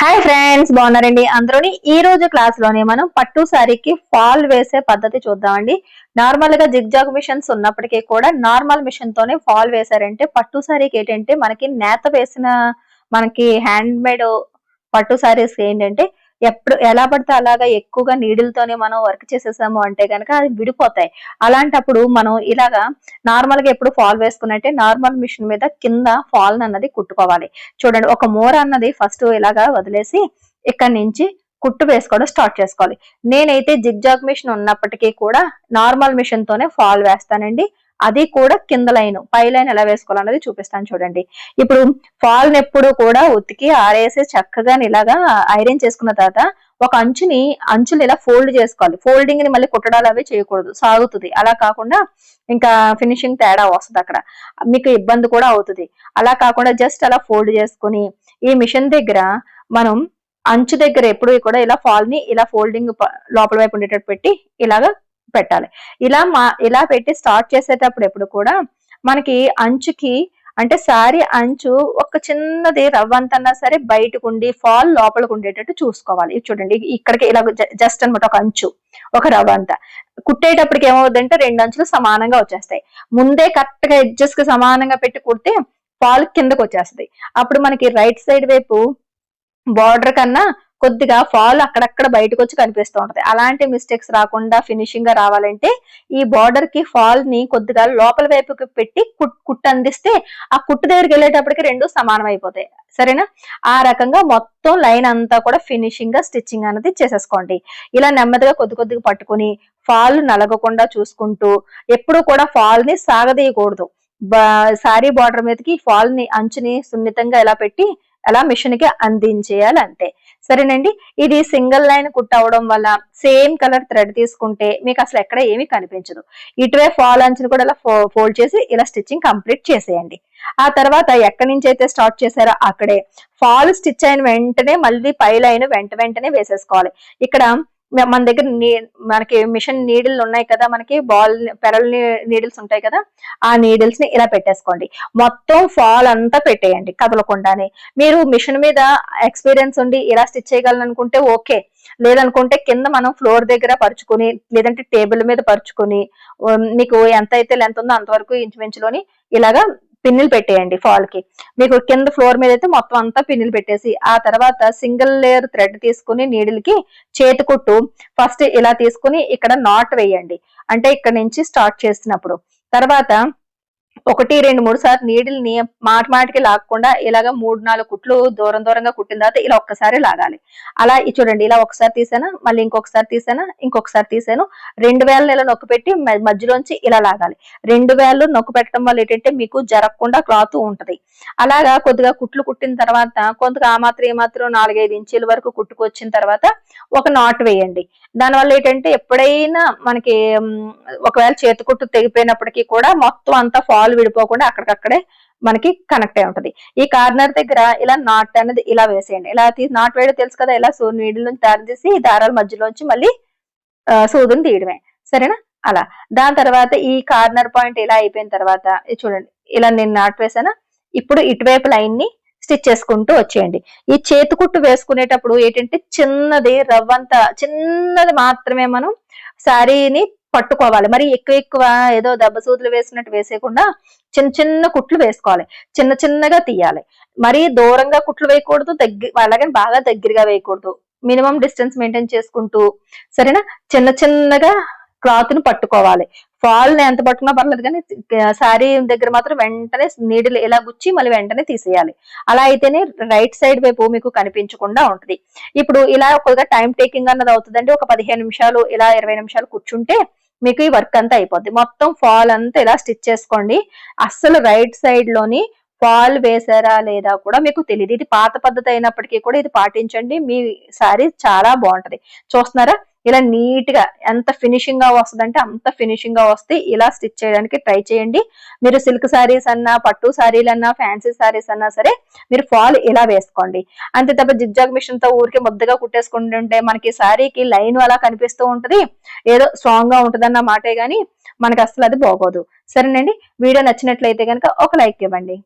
Hi friends బాగున్నారండి? అందరూని ఈ రోజు క్లాస్లోనే మనం పట్టు శారీకి ఫాల్ వేసే పద్ధతి చూద్దామండి. నార్మల్గా జిగ్జాగ్ మిషన్స్ ఉన్నప్పటికీ కూడా నార్మల్ మిషన్ తోనే ఫాల్ వేసారంటే పట్టు శారీకి ఏంటంటే మనకి నేత వేసిన మనకి హ్యాండ్ మేడ్ పట్టు సారీస్ ఏంటంటే ఎప్పుడు ఎలా పడితే అలాగా ఎక్కువగా నీడిల్తోనే మనం వర్క్ చేసేసాము అంటే కనుక అది విడిపోతాయి. అలాంటప్పుడు మనం ఇలాగా నార్మల్గా ఎప్పుడు ఫాల్ వేసుకున్నట్టే నార్మల్ మిషన్ మీద కింద ఫాల్ అన్నది కుట్టుకోవాలి. చూడండి ఒక మోర అన్నది ఫస్ట్ ఇలాగా వదిలేసి ఇక్కడ నుంచి కుట్టు వేసుకోవడం స్టార్ట్ చేసుకోవాలి. నేనైతే జిగ్జాగ్ మిషన్ ఉన్నప్పటికీ కూడా నార్మల్ మిషన్ తోనే ఫాల్ వేస్తానండి. అది కూడా కింద లైన్ పై లైన్ ఎలా వేసుకోవాలన్నది చూపిస్తాను చూడండి. ఇప్పుడు ఫాల్ ఎప్పుడు కూడా ఉతికి ఆరేసి చక్కగా ఇలాగా ఐరన్ చేసుకున్న తర్వాత ఒక అంచుని అంచులు ఇలా ఫోల్డ్ చేసుకోవాలి. ఫోల్డింగ్ని మళ్ళీ కుట్టడాలు అవి చేయకూడదు. సాగుతుంది. అలా కాకుండా ఇంకా ఫినిషింగ్ తేడా వస్తుంది అక్కడ. మీకు ఇబ్బంది కూడా అవుతుంది. అలా కాకుండా జస్ట్ అలా ఫోల్డ్ చేసుకుని ఈ మిషన్ దగ్గర మనం అంచు దగ్గర ఎప్పుడు కూడా ఇలా ఫాల్ని ఇలా ఫోల్డింగ్ లోపల వైపు ఉండేటట్టు పెట్టి ఇలాగా పెట్టాలి. ఇలా మా ఇలా పెట్టి స్టార్ట్ చేసేటప్పుడు ఎప్పుడు కూడా మనకి అంచుకి అంటే శారీ అంచు ఒక చిన్నది రవ్వంతన్నా సరే బయటకు ఉండి ఫాల్ లోపలికి ఉండేటట్టు చూసుకోవాలి. ఇది చూడండి ఇక్కడికి ఇలా జస్ట్ అనమాట ఒక అంచు ఒక రవ్వంత కుట్టేటప్పటికి ఏమవుతుందంటే రెండు అంచులు సమానంగా వచ్చేస్తాయి. ముందే కరెక్ట్గా ఎడ్జెస్కి సమానంగా పెట్టి కుడితే ఫాల్ కిందకు వచ్చేస్తుంది అప్పుడు మనకి రైట్ సైడ్ వైపు బార్డర్ కన్నా కొద్దిగా ఫాల్ అక్కడక్కడ బయటకు వచ్చి కనిపిస్తూ ఉంటది. అలాంటి మిస్టేక్స్ రాకుండా ఫినిషింగ్గా రావాలంటే ఈ బార్డర్కి ఫాల్ని కొద్దిగా లోపల వైపుకి పెట్టి కుట్ అందిస్తే ఆ కుట్టు దగ్గరికి వెళ్ళేటప్పటికి రెండు సమానం అయిపోతాయి సరేనా? ఆ రకంగా మొత్తం లైన్ అంతా కూడా ఫినిషింగ్గా స్టిచ్చింగ్ అనేది చేసేసుకోండి. ఇలా నెమ్మదిగా కొద్ది కొద్దిగా పట్టుకుని ఫాల్ నలగకుండా చూసుకుంటూ ఎప్పుడు కూడా ఫాల్ని సాగదీయకూడదు. సారీ బార్డర్ మీదకి ఫాల్ని అంచుని సున్నితంగా ఎలా పెట్టి అలా మిషన్కి అందించేయాలి అంతే సరేనండి? ఇది సింగిల్ లైన్ కుట్ అవడం వల్ల సేమ్ కలర్ థ్రెడ్ తీసుకుంటే మీకు అసలు ఎక్కడ ఏమీ కనిపించదు. ఇటువే ఫాల్ అంచుని కూడా ఇలా ఫోల్డ్ చేసి ఇలా స్టిచ్చింగ్ కంప్లీట్ చేసేయండి. ఆ తర్వాత ఎక్కడి నుంచి అయితే స్టార్ట్ చేశారో అక్కడే ఫాల్ స్టిచ్ అయిన వెంటనే మళ్ళీ పై లైన్ వెంట వెంటనే వేసేసుకోవాలి. ఇక్కడ మన దగ్గర మనకి మిషన్ నీడిల్ ఉన్నాయి కదా మనకి బాల్ పెరల్ నీడిల్స్ ఉంటాయి కదా ఆ నీడిల్స్ని ఇలా పెట్టేసుకోండి. మొత్తం ఫాల్ అంతా పెట్టేయండి కదలకుండానే. మీరు మిషన్ మీద ఎక్స్పీరియన్స్ ఉండి ఇలా స్టిచ్ చేయగలను అనుకుంటే ఓకే. లేదనుకుంటే కింద మనం ఫ్లోర్ దగ్గర పరుచుకుని లేదంటే టేబుల్ మీద పరుచుకుని మీకు ఎంత అయితే లెంత్ ఉందో అంతవరకు ఇంచుమించులోని ఇలాగా పిన్నులు పెట్టేయండి ఫాల్కి. మీకు కింద ఫ్లోర్ మీద అయితే మొత్తం అంతా పిన్నులు పెట్టేసి ఆ తర్వాత సింగిల్ లేయర్ థ్రెడ్ తీసుకుని నీడిల్కి చేతి కుట్టు ఫస్ట్ ఇలా తీసుకుని ఇక్కడ నాట్ వేయండి. అంటే ఇక్కడ నుంచి స్టార్ట్ చేసినప్పుడు తర్వాత ఒకటి రెండు మూడు సార్లు నీడిల్ని మాట మాటికి లాగకుండా ఇలాగ మూడు నాలుగు కుట్లు దూరం దూరంగా కుట్టిన తర్వాత ఇలా ఒక్కసారి లాగాలి. అలా చూడండి ఇలా ఒకసారి తీసాను మళ్ళీ ఇంకొకసారి తీసాను ఇంకొకసారి తీసాను. రెండు వేల ఇలా నొక్కు పెట్టి మధ్యలోంచి ఇలా లాగాలి. రెండు వేలు నొక్కు పెట్టడం వల్ల ఏంటంటే మీకు జరగకుండా క్లాత్ ఉంటది. అలాగా కొద్దిగా కుట్లు కుట్టిన తర్వాత కొంతగా ఆ మాత్రం ఏ మాత్రం నాలుగైదు ఇంచీల వరకు కుట్టుకొచ్చిన తర్వాత ఒక నాట్ వేయండి. దానివల్ల ఏంటంటే ఎప్పుడైనా మనకి ఒకవేళ చేతికుట్టు తెగిపోయినప్పటికీ కూడా మొత్తం అంతా ఫాల్ విడిపోకుండా అక్కడికక్కడే మనకి కనెక్ట్ అయి ఉంటది. ఈ కార్నర్ దగ్గర ఇలా నాట్ అనేది ఇలా వేసేయండి. ఇలా నాట్ వేయడం తెలుసు కదా ఇలా సూర్యుని నీళ్ళ నుంచి తయారు తీసి దారాల మధ్యలోంచి మళ్ళీ సూదుని తీయడమే. సరేనా? అలా. దాని తర్వాత ఈ కార్నర్ పాయింట్ ఇలా అయిపోయిన తర్వాత చూడండి ఇలా నేను నాట్ వేసానా? ఇప్పుడు ఇటువైపు లైన్ని స్టిచ్ చేసుకుంటూ వచ్చేయండి. ఈ చేతి కుట్టు వేసుకునేటప్పుడు ఏంటంటే చిన్నది రవ్వంత చిన్నది మాత్రమే మనం శారీని పట్టుకోవాలి. మరి ఎక్కువ ఎక్కువ ఏదో దెబ్బ సూదులు వేసినట్టు వేసేయకుండా చిన్న చిన్న కుట్లు వేసుకోవాలి. చిన్న చిన్నగా తీయాలి. మరి దూరంగా కుట్లు వేయకూడదు దగ్గర అలాగని బాగా దగ్గరగా వేయకూడదు. మినిమం డిస్టెన్స్ మెయింటైన్ చేసుకుంటూ సరేనా? చిన్న చిన్నగా క్లాత్ను పట్టుకోవాలి. ఫాల్ని ఎంత పట్టుకున్నా పర్లేదు కానీ శారీ దగ్గర మాత్రం వెంటనే నీడిలు ఇలా గుచ్చి మళ్ళీ వెంటనే తీసేయాలి. అలా అయితేనే రైట్ సైడ్ వైపు మీకు కనిపించకుండా ఉంటుంది. ఇప్పుడు ఇలా కొద్దిగా టైం టేకింగ్ అన్నది అవుతుందండి. ఒక పదిహేను నిమిషాలు ఇలా ఇరవై నిమిషాలు కూర్చుంటే మీకు ఈ వర్క్ అంతా అయిపోద్ది. మొత్తం ఫాల్ అంతా ఇలా స్టిచ్ చేసుకోండి. అస్సలు రైట్ సైడ్లోని ఫాల్ వేసారా లేదా కూడా మీకు తెలియదు ఇది పాత పద్ధతి అయినప్పటికీ కూడా ఇది పాటించండి. మీ శారీ చాలా బాగుంటది. చూస్తున్నారా? ఇలా నీట్గా ఎంత ఫినిషింగ్గా వస్తుందంటే అంత ఫినిషింగ్గా వస్తే ఇలా స్టిచ్ చేయడానికి ట్రై చేయండి. మీరు సిల్క్ శారీస్ అన్నా పట్టు శారీలు అన్నా ఫ్యాన్సీ శారీస్ అన్నా సరే మీరు ఫాల్ ఇలా వేసుకోండి. అంతే తప్ప జిగ్జాగ్ మిషన్తో ఊరికి ముద్దగా కుట్టేసుకుంటుంటే మనకి శారీకి లైన్ అలా కనిపిస్తూ ఉంటది. ఏదో స్ట్రాంగ్గా ఉంటదన్న మాటే గానీ మనకి అసలు అది బాగోదు సరేనండి? వీడియో నచ్చినట్లయితే కనుక ఒక లైక్ ఇవ్వండి.